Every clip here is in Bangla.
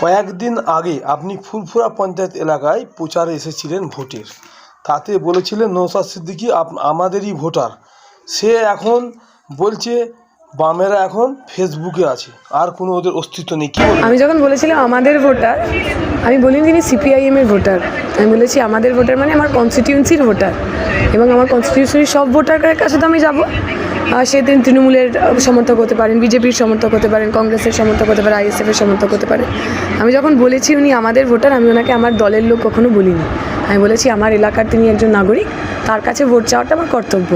কয়েকদিন আগে আপনি ফুরফুরা পঞ্চায়েত এলাকায় প্রচারে এসেছিলেন ভোটের। তাতে বলেছিলেন নৌসাদ সিদ্দিকি আমাদেরই ভোটার। সে এখন বলছে, বামেরা এখন ফেসবুকে আছে, আর কোনো ওদের অস্তিত্ব নেই। কি আমি যখন বলেছিলাম আমাদের ভোটার আমি বলিনি তিনি সিপিআইএম এর ভোটার। আমি বলেছি, আমাদের ভোটার মানে আমার কনস্টিটিউন্সির ভোটার এবং আমার কনস্টিটিউন্সির সব ভোটারের কাছে তো আমি যাব। আর সে তিনি তৃণমূলের সমর্থক হতে পারেন, বিজেপির সমর্থক হতে পারেন, কংগ্রেসের সমর্থক হতে পারে, আইএসএফের সমর্থক হতে পারে। আমি যখন বলেছি উনি আমাদের ভোটার, আমি ওনাকে আমার দলের লোক কখনো বলিনি। আমি বলেছি, আমার এলাকার তিনি একজন নাগরিক, তার কাছে ভোট চাওয়াটা আমার কর্তব্য।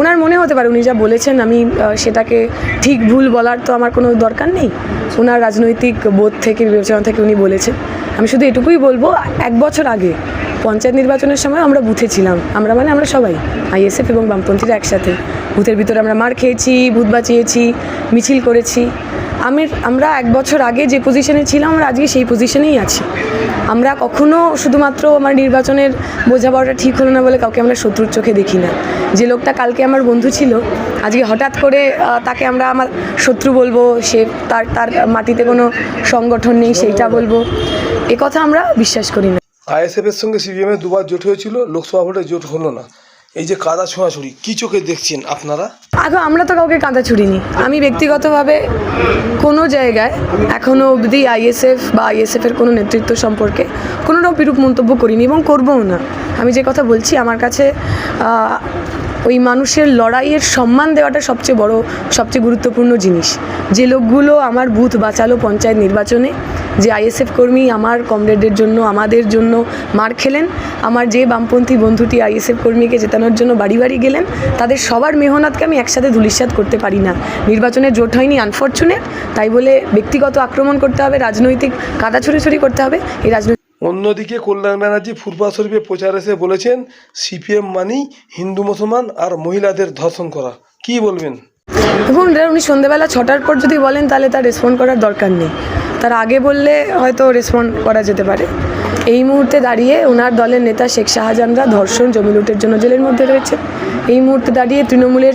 ওনার মনে হতে পারে, উনি যা বলেছেন, আমি সেটাকে ঠিক ভুল বলার তো আমার কোনো দরকার নেই। ওনার রাজনৈতিক বোধ থেকে, বিবেচনা থেকে উনি বলেছেন। আমি শুধু এটুকুই বলব, এক বছর আগে পঞ্চায়েত নির্বাচনের সময় আমরা বুথে ছিলাম। আমরা মানে আমরা সবাই, আইএসএফ এবং বামপন্থীরা একসাথে। বুথের ভিতরে আমরা মার খেয়েছি, ভূত বাঁচিয়েছি, মিছিল করেছি। আমি আমরা এক বছর আগে যে পজিশনে ছিলাম, আমরা আজকে সেই পজিশনেই আছি। আমরা কখনো শুধুমাত্র আমার নির্বাচনের বোঝাপড়াটা ঠিক হলো না বলে কাউকে আমরা শত্রুর চোখে দেখি না। যে লোকটা কালকে আমার বন্ধু ছিল, আজকে হঠাৎ করে তাকে আমরা আমার শত্রু বলব, সে তার তার মাটিতে কোনো সংগঠন নেই, সেইটা বলব। এ কথা আমরা বিশ্বাস করি না। আইএসএফের সঙ্গে সিপিএমের দুবার জোট হয়েছিল, লোকসভা ভোটে জোট হলো না। এই যে কাদা ছোঁয়াছুড়ি, কী চোখে দেখছেন আপনারা? আগে আমরা তো কাউকে কাঁদা ছুড়িনি। আমি ব্যক্তিগতভাবে কোনো জায়গায় এখনও অবধি আইএসএফ বা আইএসএফের কোনো নেতৃত্ব সম্পর্কে কোনো রকম বিরূপ মন্তব্য করিনি এবং করবও না। আমি যে কথা বলছি, আমার কাছে ওই মানুষের লড়াইয়ের সম্মান দেওয়াটা সবচেয়ে বড়, সবচেয়ে গুরুত্বপূর্ণ জিনিস। যে লোকগুলো আমার বুথ বাঁচালো পঞ্চায়েত নির্বাচনে যে আইএসএফ কর্মী আমার কমরেডের জন্য আমাদের জন্য মার খেলেন। আমার যে বামপন্থী বন্ধুটি আইএসএফ কর্মীকে জেতানোর জন্য বাড়ি বাড়ি গেলেন তাদের সবার মেহনতকে আমি একসাথে ধুলিস্বাদ করতে পারি না। নির্বাচনে জোট হয়নি আনফর্চুনেট তাই বলে ব্যক্তিগত আক্রমণ করতে হবে রাজনৈতিক কাদা ছড়ি করতে হবে। এই রাজনৈতিক অন্যদিকে কল্যাণ ব্যানার্জি ফুরফুরা শরীফে প্রচার এসে বলেছেন সিপিএম মানেই হিন্দু মুসলমান আর মহিলাদের ধর্ষণ করা। কি বলবেন? দেখুন উনি সন্ধেবেলা ছটার পর যদি বলেন তাহলে তার রেসপন্ড করার দরকার নেই। তার আগে বললে হয়তো রেসপন্ড করা যেতে পারে। এই মুহূর্তে দাঁড়িয়ে ওনার দলের নেতা শেখ শাহজাহানরা ধর্ষণ, জমি লুটের জন্য জেলের মধ্যে রয়েছে। এই মুহূর্তে দাঁড়িয়ে তৃণমূলের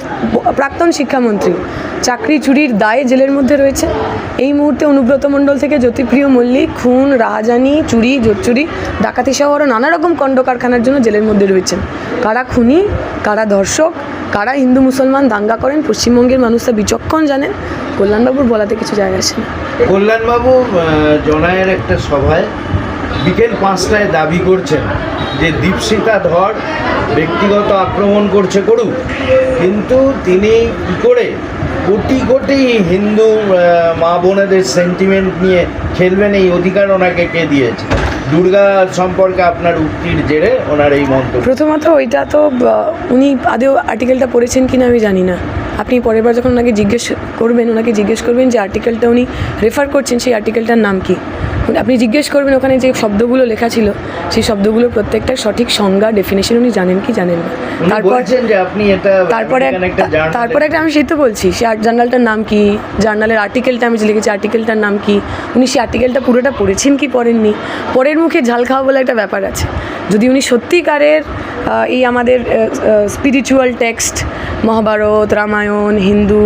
প্রাক্তন শিক্ষামন্ত্রী চাকরি চুরির দায়ে জেলের মধ্যে রয়েছে। এই মুহূর্তে অনুব্রত মণ্ডল থেকে জ্যোতিপ্রিয় মল্লিক, খুন, রাহাজানি, চুরি, জোরচুরি, ডাকাতি সহ আরও নানা রকম কণ্ড কারখানার জন্য জেলের মধ্যে রয়েছেন। কারা খুনি, কারা ধর্ষক কারা হিন্দু মুসলমান দাঙ্গা করেন, পশ্চিমবঙ্গের মানুষরা বিচক্ষণ জানেন, কল্যাণবাবুর বলাতে কিছু জায়গা আছে না? কল্যাণবাবু জনায়ের একটা সভায় বিকেল পাঁচটায় দাবি করছেন যে দীপশিতা ধর ব্যক্তিগত আক্রমণ করছে, করুক। কিন্তু তিনি কী করে কোটি কোটি হিন্দু মা বোনেদের সেন্টিমেন্ট নিয়ে খেলবেন এই অধিকার ওনাকে কে দিয়েছে? দুর্গা সম্পর্কে আপনার উক্তির জেরে ওনার এই মন্তব্য। প্রথমত ওইটা তো উনি আদেও আর্টিকেলটা পড়েছেন কিনা আমি জানি না। আপনি পরের বার যখন ওনাকে জিজ্ঞেস করবেন ওনাকে জিজ্ঞেস করবেন যে আর্টিকেলটা উনি রেফার করছেন সেই আর্টিকেলটার নাম কি? আপনি জিজ্ঞেস করবেন ওখানে যে শব্দগুলো লেখা ছিল সেই শব্দগুলোর প্রত্যেকটা সঠিক সংজ্ঞা ডেফিনেশন উনি জানেন কি জানেন না। তারপরে একটা তারপরে একটা আমি সেই তো বলছি সে জার্নালটার নাম কি জার্নালের আর্টিকেলটা আমি যে লিখেছি আর্টিকেলটার নাম কি উনি সেই আর্টিকেলটা পুরোটা পড়েছেন কি পড়েননি? পরের মুখে ঝাল খাওয়া বলে একটা ব্যাপার আছে। যদি উনি সত্যিকারের এই আমাদের স্পিরিচুয়াল টেক্সট মহাভারত রামায়ণ হিন্দু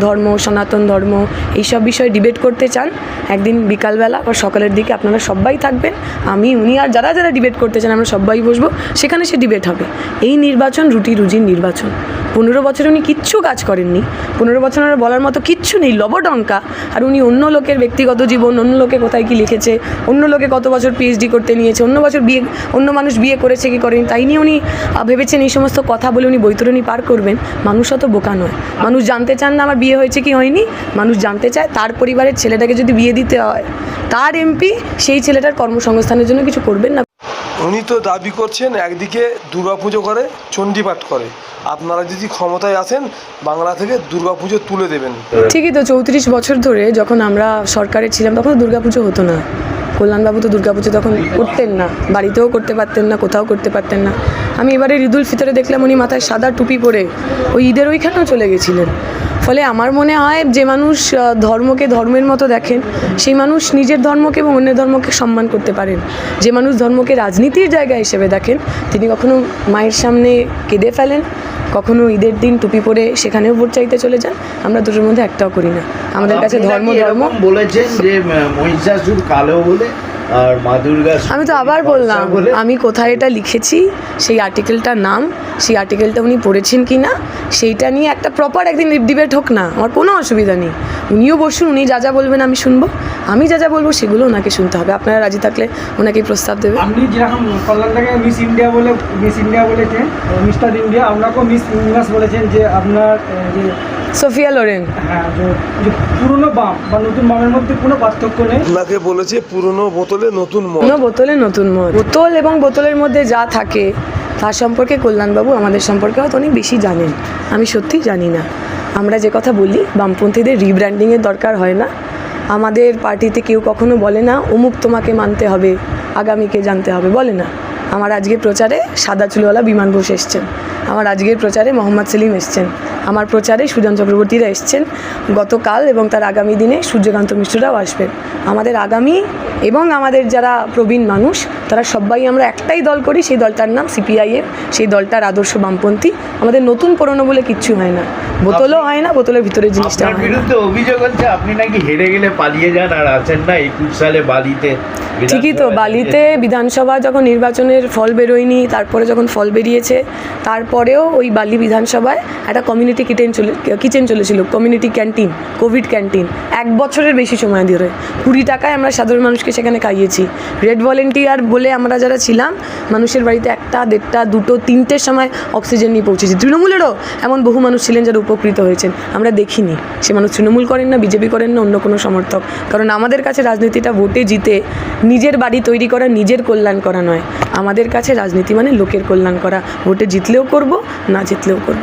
ধর্ম, সনাতন ধর্ম, এইসব বিষয়ে ডিবেট করতে চান, একদিন বিকালবেলা বা সকালের দিকে আপনারা সবাই থাকবেন। আমি, উনি আর যারা যারা ডিবেট করতে চান, আমরা সবাই বসবো। সেখানে সে ডিবেট হবে। এই নির্বাচন রুটি রুজির নির্বাচন। পনেরো বছর উনি কিচ্ছু কাজ করেননি। পনেরো বছর ওনার বলার মতো কিচ্ছু নেই, লবডঙ্কা। আর উনি অন্য লোকের ব্যক্তিগত জীবন, অন্য লোকে কোথায় কি লিখেছে, অন্য লোকে কত বছর পিএইচডি করতে নিয়েছে, অন্য বছর বিয়ে, অন্য মানুষ বিয়ে করেছে কি করেনি, তাই নিয়ে উনি ভেবেছেন এই সমস্ত কথা বলে উনি বৈতরণী পার করবেন। মানুষ অত বোকা নয়। মানুষ জানতে চান না আমার বিয়ে হয়েছে কি হয়নি মানুষ জানতে চায় তার পরিবারের ছেলেটাকে যদি বিয়ে দিতে হয় তার এমপি সেই ছেলেটার কর্মসংস্থানের জন্য কিছু করবেন না। উনি তো দাবি করছেন একদিকে দুর্গাপুজো করে চণ্ডীপাঠ করে। আপনারা যদি ক্ষমতায় আসেন বাংলা থেকে দুর্গাপুজো তুলে দেবেন। ঠিকই তো চৌত্রিশ বছর ধরে যখন আমরা সরকারে ছিলাম তখন দুর্গাপুজো হতো না। কল্যাণবাবু তো দুর্গাপুজো তখন করতেন না, বাড়িতেও করতে পারতেন না, কোথাও করতে পারতেন না। আমি এবারে ঈদুল ফিতরে দেখলাম উনি মাথায় সাদা টুপি পরে, ওই ঈদের ওইখানেও চলে গেছিলেন। ফলে আমার মনে হয় যে মানুষ ধর্মকে ধর্মের মতো দেখেন সেই মানুষ নিজের ধর্মকে এবং অন্যের ধর্মকে সম্মান করতে পারেন। যে মানুষ ধর্মকে রাজনীতির জায়গা হিসেবে দেখেন তিনি কখনো মায়ের সামনে কেঁদে ফেলেন কখনো ঈদের দিন টুপি পরে সেখানেও ভোট চাইতে চলে যান। আমরা দুটোর মধ্যে একটাও করি না। আমাদের কাছে ধর্ম ধর্ম। বলেছেন যে মহিষাসুর কালো বলে আর মা দুর্গা আমি তো আবার বললাম আমি কোথায় এটা লিখেছি সেই আর্টিকেলটার নাম। সেই আর্টিকেলটা উনি পড়েছেন কি না সেইটা নিয়ে একটা প্রপার একদিন ডিবেট হোক না আমার কোনো অসুবিধা নেই। উনিও বসুন উনি যা যা বলবেন আমি শুনব। আমি যা যা বলব সেগুলো ওনাকে শুনতে হবে। আপনারা রাজি থাকলে ওনাকে প্রস্তাব দেবে আপনি যেরকম কল্যাণটাকে মিস ইন্ডিয়া বলে মিস ইন্ডিয়া বলেছেন মিস্টার ইন্ডিয়া আপনাকেও মিস ইউনিভার্স বলেছেন যে আপনার যে সোফিয়া লোরেন হ্যাঁ পুরনো বাম বা নতুন বামের মধ্যে কোনো পার্থক্য নেই। ওনাকে বলেছে পুরনো বোতলে নতুন মদ। কোনো বোতলে নতুন মদ। বোতল এবং বোতলের মধ্যে যা থাকে তার সম্পর্কে কল্যাণবাবু আমাদের সম্পর্কে হয়তো অনেক বেশি জানেন। আমি সত্যি জানি না। আমরা যে কথা বলি, বামপন্থীদের রিব্র্যান্ডিংয়ের দরকার হয় না। আমাদের পার্টিতে কেউ কখনো বলে না, অমুক তোমাকে মানতে হবে, আগামীকে জানতে হবে। বলে না। আমার আজকে প্রচারে সাদা চুলওয়ালা বিমান বসে এসছেন। আমার আজকের প্রচারে মোহাম্মদ সেলিম এসছেন। আমার প্রচারে সুজন চক্রবর্তীরা এসছেন। গতকাল এবং তার আগামী দিনে সূর্যকান্ত মিশ্ররাও আসবেন। আমাদের আগামী এবং আমাদের যারা প্রবীণ মানুষ তারা সবাই আমরা একটাই দল করি সেই দলটার নাম সিপিআইএম। সেই দলটার আদর্শ বামপন্থী। আমাদের নতুন পুরনো বলে কিচ্ছু হয় না। বোতলও হয় না বোতলের ভিতরে জিনিসটা হয় বিরুদ্ধে অভিযোগ হচ্ছে আপনি নাকি হেরে গেলে পালিয়ে যান আর আছেন না একুশ সালে বালিতে ঠিকই তো বালিতে বিধানসভা যখন নির্বাচনের ফল বেরোয়নি তারপরে যখন ফল বেরিয়েছে তারপরেও ওই বালি বিধানসভায় একটা কমিউনিটি কিচেন চলে কিচেন চলেছিল কমিউনিটি ক্যান্টিন কোভিড ক্যান্টিন এক বছরের বেশি সময় ধরে। কুড়ি টাকায় আমরা সাধারণ মানুষকে সেখানে খাইয়েছি। রেড ভলেন্টিয়ার বলে আমরা যারা ছিলাম, মানুষের বাড়িতে একটা, দেড়টা, দুটো, তিনটের সময় অক্সিজেন নিয়ে পৌঁছেছি। তৃণমূলেরও এমন বহু মানুষ ছিলেন যারা উপকৃত হয়েছেন। আমরা দেখিনি। সে মানুষ তৃণমূল করেন না, বিজেপি করেন না, অন্য কোনো সমর্থক। কারণ আমাদের কাছে রাজনীতিটা ভোটে জিতে নিজের বাড়ি তৈরি করা, নিজের কল্যাণ করা নয়। আমাদের কাছে রাজনীতি মানে লোকের কল্যাণ করা। ভোটে জিতলেও করব না জিতলেও করব।